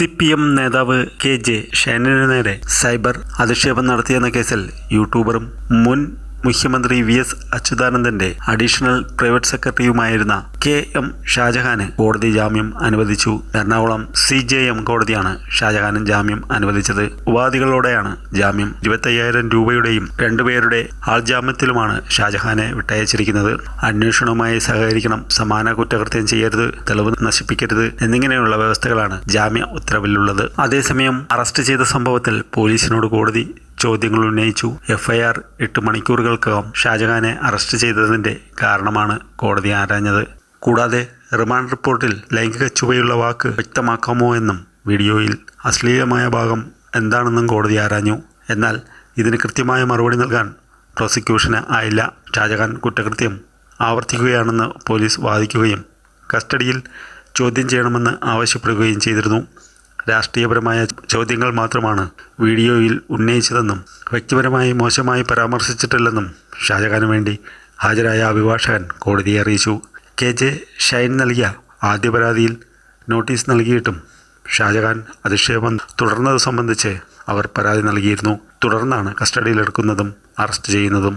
C P M നേതാവ് K J ഷൈനിനു നേരെ സൈബർ അധിക്ഷേപം നടത്തിയെന്ന കേസിൽ യൂട്യൂബറും മുൻ മുഖ്യമന്ത്രി വി എസ് അച്യുതാനന്ദന്റെ അഡീഷണൽ പ്രൈവറ്റ് സെക്രട്ടറിയുമായിരുന്ന കെ എം ഷാജഹാന് കോടതി ജാമ്യം അനുവദിച്ചു. എറണാകുളം സി ജെ എം കോടതിയാണ് ഷാജഹാനും ജാമ്യം അനുവദിച്ചത്. ഉപാധികളോടെയാണ് ജാമ്യം. ഇരുപത്തയ്യായിരം രൂപയുടെയും രണ്ടുപേരുടെ ആൾജാമ്യത്തിലുമാണ് ഷാജഹാനെ വിട്ടയച്ചിരിക്കുന്നത്. അന്വേഷണവുമായി സഹകരിക്കണം സമാന കുറ്റകൃത്യം ചെയ്യരുത് തെളിവ് നശിപ്പിക്കരുത് എന്നിങ്ങനെയുള്ള വ്യവസ്ഥകളാണ് ജാമ്യ ഉത്തരവിലുള്ളത്. അതേസമയം അറസ്റ്റ് ചെയ്ത സംഭവത്തിൽ പോലീസിനോട് കോടതി ചോദ്യങ്ങൾ ഉന്നയിച്ചു. എഫ്ഐആർ എട്ട് മണിക്കൂറുകൾക്കകം ഷാജഹാനെ അറസ്റ്റ് ചെയ്തതിന്റെ കാരണമാണ് കോടതി ആരാഞ്ഞത്. കൂടാതെ റിമാൻഡ് റിപ്പോർട്ടിൽ ലൈംഗിക ചുവയുള്ള വാക്ക് വ്യക്തമാക്കാമോ എന്നും വീഡിയോയിൽ അശ്ലീലമായ ഭാഗം എന്താണെന്നും കോടതി ആരാഞ്ഞു. എന്നാൽ ഇതിന് കൃത്യമായ മറുപടി നൽകാൻ പ്രോസിക്യൂഷന് ആയില്ല. ഷാജഹാൻ കുറ്റകൃത്യം ആവർത്തിക്കുകയാണെന്ന് പോലീസ് വാദിക്കുകയും കസ്റ്റഡിയിൽ ചോദ്യം ചെയ്യണമെന്ന് ആവശ്യപ്പെടുകയും ചെയ്തിരുന്നു. രാഷ്ട്രീയപരമായ ചോദ്യങ്ങൾ മാത്രമാണ് വീഡിയോയിൽ ഉന്നയിച്ചതെന്നും വ്യക്തിപരമായി മോശമായി പരാമർശിച്ചിട്ടില്ലെന്നും ഷാജഹാന് വേണ്ടി ഹാജരായ അഭിഭാഷകൻ കോടതിയെ അറിയിച്ചു. കെ ജെ ഷൈൻ നൽകിയ ആദ്യ പരാതിയിൽ നോട്ടീസ് നൽകിയിട്ടും ഷാജഹാൻ അധിക്ഷേപം തുടർന്നത് സംബന്ധിച്ച് അവർ പരാതി നൽകിയിരുന്നു. തുടർന്നാണ് കസ്റ്റഡിയിലെടുക്കുന്നതും അറസ്റ്റ് ചെയ്യുന്നതും.